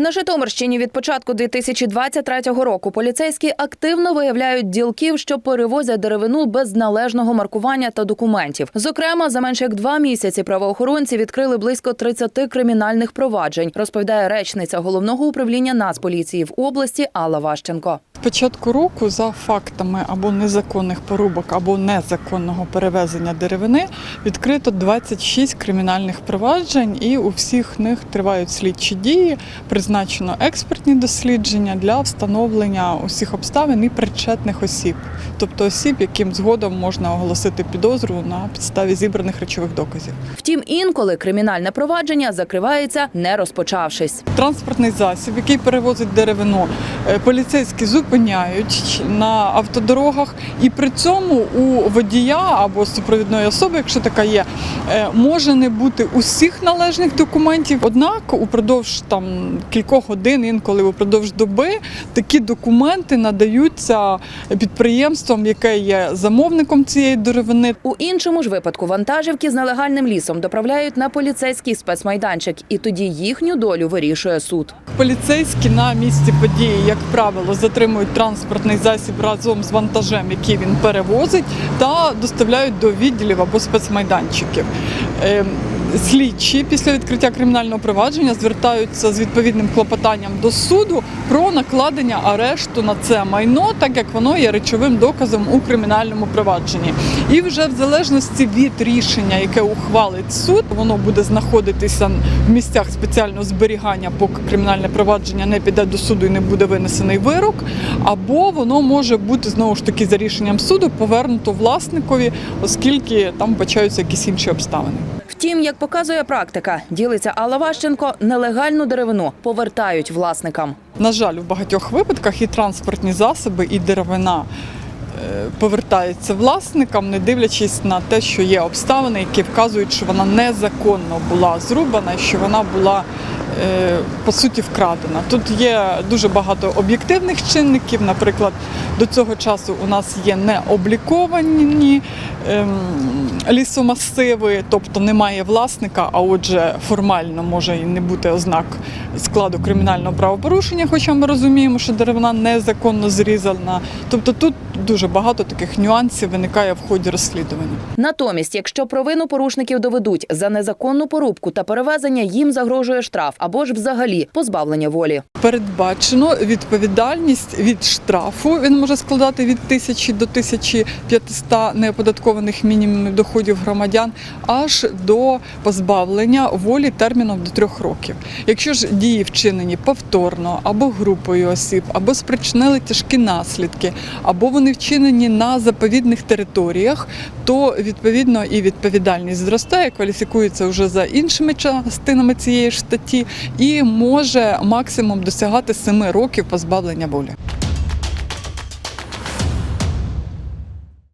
На Житомирщині від початку 2023 року поліцейські активно виявляють ділків, що перевозять деревину без належного маркування та документів. Зокрема, за менше як два місяці правоохоронці відкрили близько 30 кримінальних проваджень, розповідає речниця головного управління Нацполіції в області Алла Ващенко. Початку року за фактами або незаконних порубок, або незаконного перевезення деревини відкрито 26 кримінальних проваджень, і у всіх них тривають слідчі дії. Призначено експертні дослідження для встановлення усіх обставин і причетних осіб, тобто осіб, яким згодом можна оголосити підозру на підставі зібраних речових доказів. Втім, інколи кримінальне провадження закривається, не розпочавшись. Транспортний засіб, який перевозить деревину, поліцейські зупиняють на автодорогах, і при цьому у водія або супровідної особи, якщо така є, е, може не бути усіх належних документів. Однак упродовж там кількох годин, інколи упродовж доби, такі документи надаються підприємствам, яке є замовником цієї деревини. У іншому ж випадку вантажівки з нелегальним лісом доправляють на поліцейський спецмайданчик, і тоді їхню долю вирішує суд. Поліцейські на місці події, як правило, затримують транспортний засіб разом з вантажем, який він перевозить, та доставляють до відділів або спецмайданчиків. Слідчі після відкриття кримінального провадження звертаються з відповідним клопотанням до суду про накладення арешту на це майно, так як воно є речовим доказом у кримінальному провадженні. І вже в залежності від рішення, яке ухвалить суд, воно буде знаходитися в місцях спеціального зберігання, поки кримінальне провадження не піде до суду і не буде винесений вирок, або воно може бути знову ж таки за рішенням суду повернуто власникові, оскільки там бачаються якісь інші обставини. Втім, як показує практика, ділиться Алла Ващенко, нелегальну деревину повертають власникам. На жаль, у багатьох випадках і транспортні засоби, і деревина е, повертаються власникам, не дивлячись на те, що є обставини, які вказують, що вона незаконно була зрубана, що вона була е, по суті вкрадена. Тут є дуже багато об'єктивних чинників. Наприклад, до цього часу у нас є необліковані ем, лісомасиви, тобто немає власника, а отже, формально може і не бути ознак складу кримінального правопорушення, хоча ми розуміємо, що деревина незаконно зрізана. Тобто тут дуже багато таких нюансів виникає в ході розслідування. Натомість, якщо провину порушників доведуть за незаконну порубку та перевезення, їм загрожує штраф або ж взагалі позбавлення волі. Передбачено відповідальність від штрафу. Він може складати від 1000 до 1500 неоподаткованих мінімумів доходів громадян, аж до позбавлення волі терміном до трьох років. Якщо ж дії вчинені повторно або групою осіб, або спричинили тяжкі наслідки, або вони вчинені на заповідних територіях, то відповідно і відповідальність зростає, кваліфікується вже за іншими частинами цієї ж статті і може максимум досягати 7 років позбавлення волі.